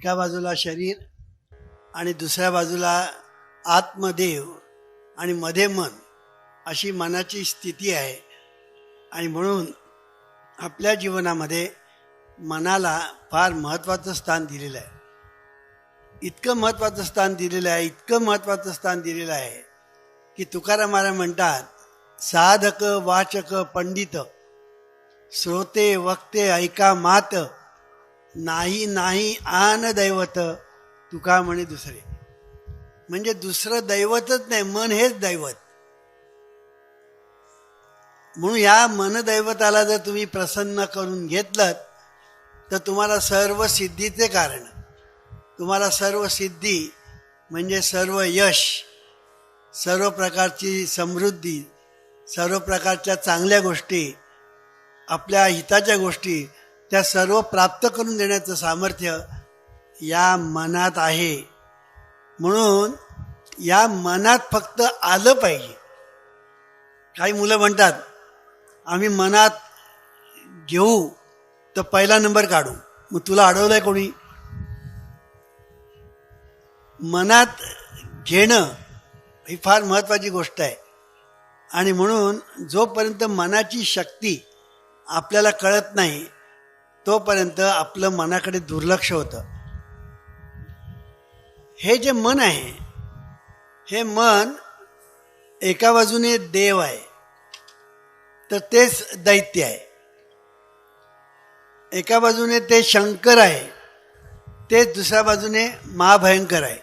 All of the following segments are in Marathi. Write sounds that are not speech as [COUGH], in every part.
एका बाजूला शरीर आणि दुसऱ्या बाजूला आत्मदेव आणि मध्ये मन अशी मनाची स्थिती आहे. आणि म्हणून आपल्या जीवनामध्ये मनाला फार महत्त्वाचं स्थान दिलेलं आहे. इतकं महत्त्वाचं स्थान दिलेलं आहे इतकं महत्त्वाचं स्थान दिलेलं आहे की तुकाराम म्हणतात साधक वाचक पंडित श्रोते वक्ते ऐका मात नाही नाही आन दैवत तुका म्हणे दुसरे. म्हणजे दुसरं दैवतच नाही मन हेच दैवत. म्हणून या मनदैवताला जर तुम्ही प्रसन्न करून घेतलं तर तुम्हाला सर्व सिद्धीचे कारण. तुम्हाला सर्व सिद्धी म्हणजे सर्व यश सर्व प्रकारची समृद्धी सर्व प्रकारच्या चांगल्या गोष्टी आपल्या हिताच्या गोष्टी त्या सर्व प्राप्त करून देण्याचं सामर्थ्य या मनात आहे. म्हणून या मनात फक्त आलं पाहिजे. काही मुलं म्हणतात आम्ही मनात घेऊ तर पहिला नंबर काढू. मग तुला अडवलंय कोणी? मनात घेणं ही फार महत्त्वाची गोष्ट आहे. आणि म्हणून जोपर्यंत मनाची शक्ती आपल्याला कळत नाही तोपर्यंत आपलं मनाकडे दुर्लक्ष होतं. हे जे मन आहे हे मन एका बाजूने देव आहे तर तेच दैत्य आहे. एका बाजूने ते शंकर आहे तेच दुसऱ्या बाजूने महाभयंकर आहे.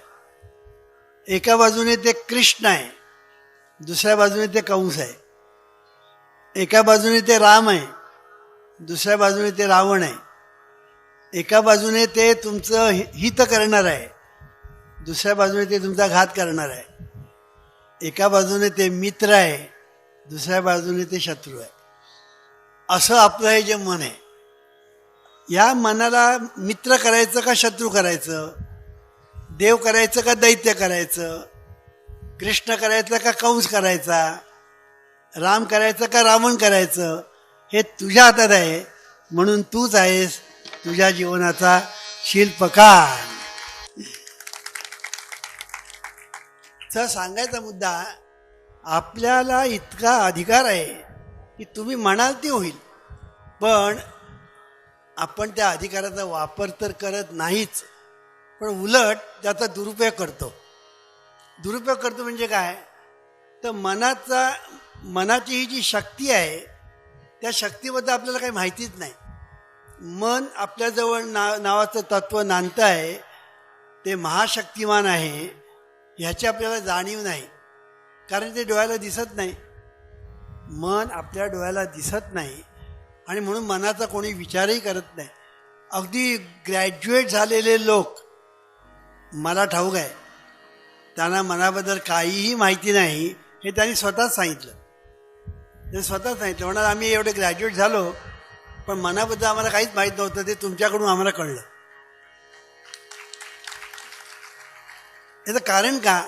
एका बाजूने ते कृष्ण आहे दुसऱ्या बाजूने ते कंस आहे. एका बाजूने ते राम आहे दुसऱ्या बाजूने ते रावण आहे. एका बाजूने ते तुमचं हि- हित करणार आहे. दुसऱ्या बाजूने ते तुमचा घात करणार आहे. एका बाजूने ते मित्र आहे दुसऱ्या बाजूने ते शत्रू आहे. असं आपलं हे जे मन आहे. या मनाला मित्र करायचं का शत्रू करायचं? देव करायचं का दैत्य करायचं? कृष्ण करायचं का कंस करायचा? राम करायचं का रावण करायचं? हे तुझ्या हातात आहे. म्हणून तूच आहेस तुझ्या जीवनाचा शिल्पकार. तर सांगायचा मुद्दा आपल्याला इतका अधिकार आहे की तुम्ही म्हणाल ते होईल. पण आपण त्या अधिकाराचा वापर तर करत नाहीच. पण उलट त्याचा दुरुपयोग करतो. दुरुपयोग करतो म्हणजे काय? तर मनाचा मनाची ही जी शक्ती आहे त्या शक्तीबद्दल आपल्याला काही माहितीच नाही. मन आपल्याजवळ ना नावाचं तत्व नांदतं आहे ते महाशक्तिमान आहे ह्याची आपल्याला जाणीव नाही. कारण ते डोळ्याला दिसत नाही. मन आपल्या डोळ्याला दिसत नाही आणि म्हणून मनाचा कोणी विचारही करत नाही. अगदी ग्रॅज्युएट झालेले लोक मला ठाऊक आहे त्यांना मनाबद्दल काहीही माहिती नाही हे त्यांनी स्वतःच सांगितलं. ते स्वतःच सांगितलं म्हणाल आम्ही एवढे ग्रॅज्युएट झालो पण मनाबद्दल आम्हाला काहीच माहीत नव्हतं. ते तुमच्याकडून आम्हाला कळलं. याचं कारण का?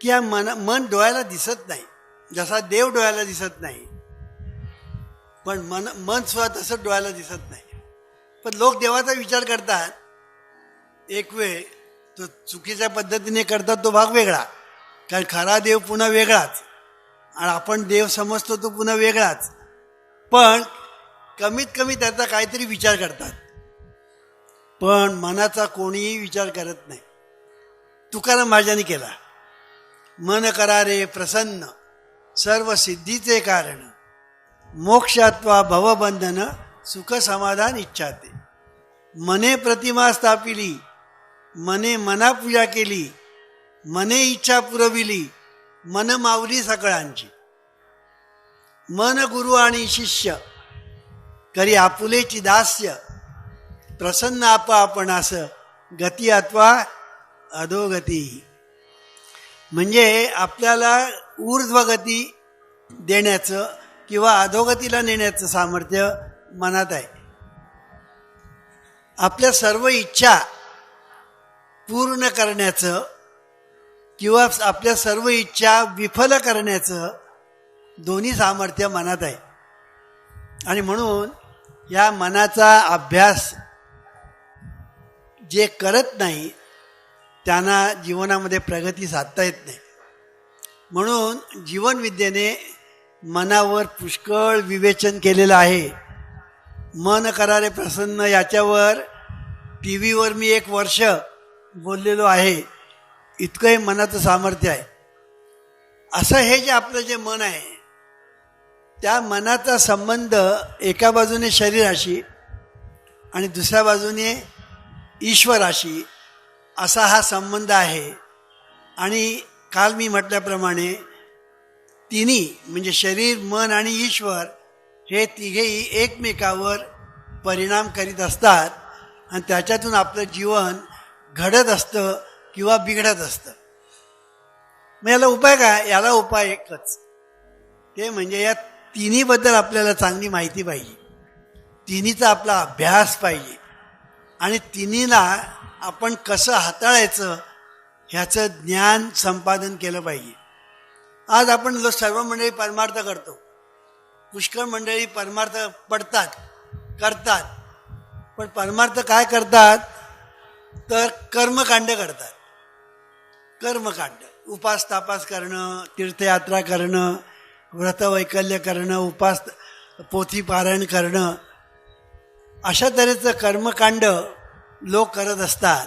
की या मन मन डोळ्याला दिसत नाही. जसा देव डोळ्याला दिसत नाही पण मन मन सुद्धा तसं डोळ्याला दिसत नाही. पण लोक देवाचा विचार करतात एक वेळ तो चुकीच्या पद्धतीने करतात तो भाग वेगळा. कारण खरा देव पुन्हा वेगळाच. आणि आपण देव समजतो तो पुन्हा वेगळाच. पण कमीत कमी त्याचा काहीतरी विचार करतात. पण मनाचा कोणीही विचार करत नाही. तुकाराम महाराजांनी केला. मन करारे प्रसन्न. सर्व सिद्धीचे कारण. मोक्षात्वा भवबंधन सुख समाधान इच्छाते. मने प्रतिमा स्थापिली. मने मना पूजा केली. मने इच्छा पुरविली. मन मावली सकळांची मन गुरु आणि शिष्य करी आपुलेची दास्य प्रसन्न आप आपण असं गती अथवा अधोगती. म्हणजे आपल्याला ऊर्ध्वगती देण्याचं किंवा अधोगतीला नेण्याचं सामर्थ्य मनात आहे. आपल्या सर्व इच्छा पूर्ण करण्याचं किंवा आपल्या सर्व इच्छा विफल करण्याचं दोन्ही सामर्थ्य मनात आहे. आणि म्हणून या मनाचा अभ्यास जे करत नाही त्यांना जीवनामध्ये प्रगती साधता येत नाही. म्हणून जीवनविद्येने मनावर पुष्कळ विवेचन केलेलं आहे. मन करारे प्रसन्न याच्यावर टी व्हीवर मी एक वर्ष बोललेलो आहे. इतकंही मनाचं सामर्थ्य आहे. असं हे जे आपलं जे मन आहे त्या मनाचा संबंध एका बाजूने शरीराशी आणि दुसऱ्या बाजूने ईश्वराशी असा हा संबंध आहे. आणि काल मी म्हटल्याप्रमाणे तिन्ही म्हणजे शरीर मन आणि ईश्वर हे तिघेही एकमेकावर परिणाम करीत असतात आणि त्याच्यातून आपलं जीवन घडत असतं किंवा बिघडत असतं. मग याला उपाय काय? याला उपाय एकच. ते म्हणजे या तिन्हीबद्दल आपल्याला चांगली माहिती पाहिजे. तिन्हीचा आपला अभ्यास पाहिजे. आणि तिन्हीला आपण कसं हाताळायचं ह्याचं ज्ञान संपादन केलं पाहिजे. आज आपण जो सर्व मंडळी परमार्थ करतो. पुष्कळ मंडळी परमार्थ पडतात करतात. पण परमार्थ काय करतात? तर कर्मकांड करतात. कर्मकांड उपास तापास करणं तीर्थयात्रा करणं व्रतवैकल्य करणं उपास पोथी पारायण करणं अशा तऱ्हेचं कर्मकांड लोक करत असतात.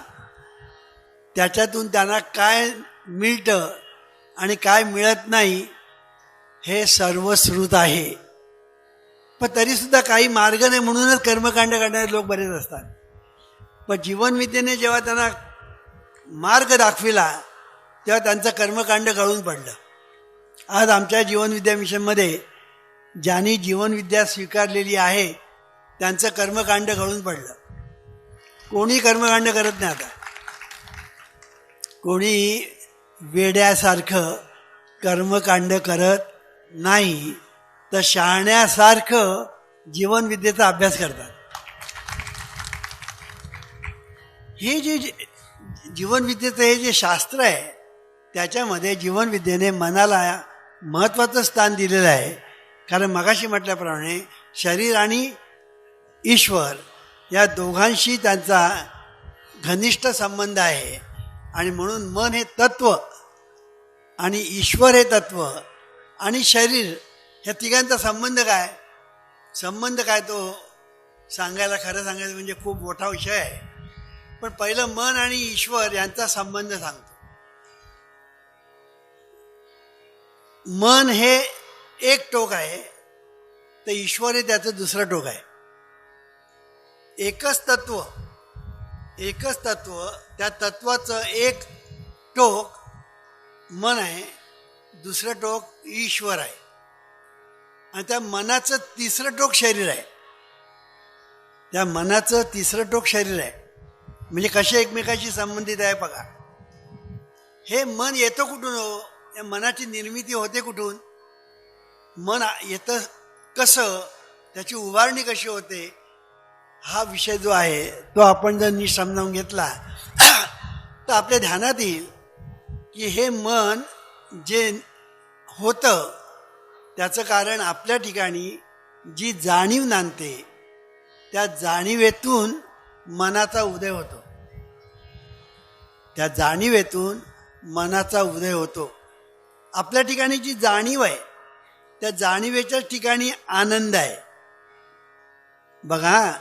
त्याच्यातून त्यांना काय मिळतं आणि काय मिळत नाही हे सर्वश्रुत आहे. पण तरीसुद्धा काही मार्ग नाही म्हणूनच कर्मकांड करणारे लोक बरेच असतात. पण जीवनविद्येने जेव्हा त्यांना मार्ग दाखविला तेव्हा त्यांचं कर्मकांड गळून पडलं. आज आमच्या जीवनविद्या मिशनमध्ये ज्यांनी जीवनविद्या स्वीकारलेली आहे त्यांचं कर्मकांड गळून पडलं. कोणी कर्मकांड करत नाही आता. कोणी वेड्यासारखं कर्मकांड करत नाही तर शहाण्यासारखं जीवनविद्येचा अभ्यास करतात. हे जे जे- जीवनविद्येचं हे जे शास्त्र आहे त्याच्यामध्ये जीवनविद्येने मनाला महत्त्वाचं स्थान दिलेलं आहे. कारण मगाशी म्हटल्याप्रमाणे शरीर आणि ईश्वर या दोघांशी त्यांचा घनिष्ठ संबंध आहे. आणि म्हणून मन हे तत्व आणि ईश्वर हे तत्व आणि शरीर ह्या तिघांचा संबंध काय? संबंध काय तो सांगायला खरं सांगायचं म्हणजे खूप मोठा विषय आहे. पण पहिलं मन आणि ईश्वर यांचा संबंध सांगतो. मन हे एक टोक आहे तर ईश्वर हे त्याचं दुसरं टोक आहे. एकच तत्व एकच तत्व त्या तत्वाचं एक टोक मन आहे दुसरं टोक ईश्वर आहे. आणि त्या मनाचं तिसरं टोक शरीर आहे. त्या मनाचं तिसरं टोक शरीर आहे. म्हणजे कसे एकमेकाशी संबंधित आहे बघा. हे मन येतं कुठून हो? या मनाची निर्मिती होते कुठून? मन येतं कसं? त्याची उभारणी कशी होते? हा विषय जो आहे तो आपण जर नीट समजावून घेतला तर आपल्या ध्यानात येईल की हे मन जे होतं त्याचं कारण आपल्या ठिकाणी जी जाणीव नांदते त्या जाणीवेतून मनाचा उदय होतो. त्या जाणीवेतून मनाचा उदय होतो. आपल्या ठिकाणी जी जाणीव आहे त्या जाणीवेच्या ठिकाणी आनंद आहे. बघा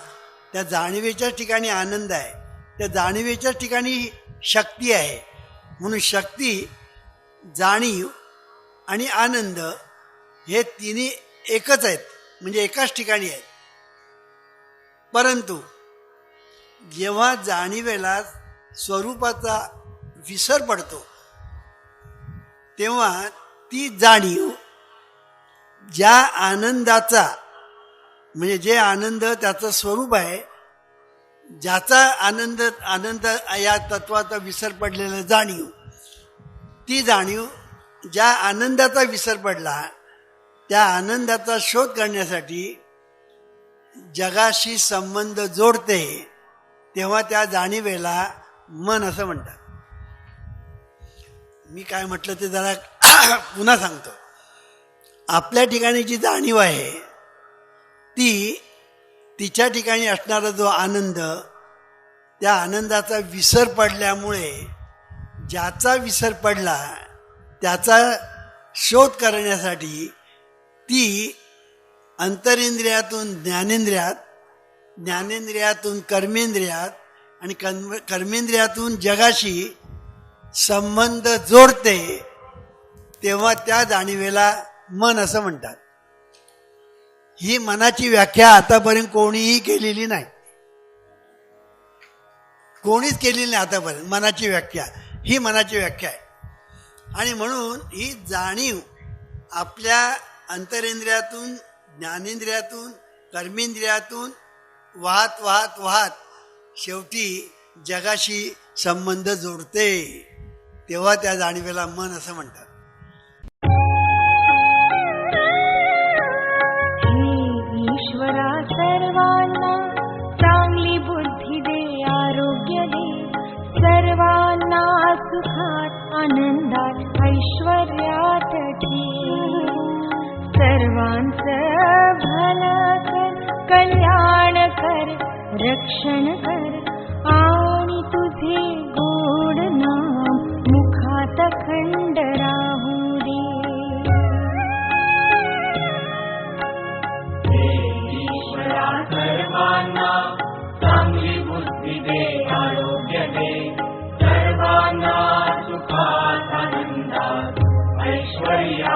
त्या जाणीवेच्या ठिकाणी आनंद आहे. त्या जाणीवेच्या ठिकाणी शक्ती आहे. म्हणून शक्ती जाणीव आणि आनंद हे तिन्ही एकच आहेत. म्हणजे एकाच ठिकाणी आहेत. परंतु जेव्हा जाणीवेला स्वरूपाचा विसर पडतो तेव्हा ती जाणीव ज्या आनंदाचा म्हणजे जे आनंद त्याचं स्वरूप आहे ज्याचा आनंद आनंद या तत्वाचा विसर पडलेला जाणीव ती जाणीव ज्या आनंदाचा विसर पडला त्या आनंदाचा शोध करण्यासाठी जगाशी संबंध जोडते तेव्हा त्या जाणीवेला मन असं म्हणतात. मी काय म्हटलं ते जरा [COUGHS] पुन्हा सांगतो. आपल्या ठिकाणी जी जाणीव आहे ती तिच्या ठिकाणी असणारा जो आनंद त्या आनंदाचा विसर पडल्यामुळे ज्याचा विसर पडला त्याचा शोध करण्यासाठी ती अंतरेंद्रियातून ज्ञानेंद्रियात ज्ञानेंद्रियातून कर्मेंद्रियात आणि कर्म कर्मेंद्रियातून जगाशी संबंध जोडते तेव्हा त्या जाणीवेला मन असं म्हणतात. ही मनाची व्याख्या आतापर्यंत कोणीही केलेली नाही. कोणीच केलेली नाही आतापर्यंत मनाची व्याख्या. ही मनाची व्याख्या आहे. आणि म्हणून ही जाणीव आपल्या अंतरेंद्रियातून ज्ञानेंद्रियातून कर्मेंद्रियातून वाहत वाहत वाहत शेवटी जगाशी संबंध जोडते. तेव्हा त्या जाणीवेला मन असं म्हणतात. ईश्वरा सर्वांना चांगली बुद्धी दे आरोग्य दे. सर्वांना सुखात आनंदात ऐश्वर्यात सर्वांच सर्वांचं कर कल्याण कर रक्षण कर. आणि तुझे सर्वांना सुखात आनंदात ऐश्वर्या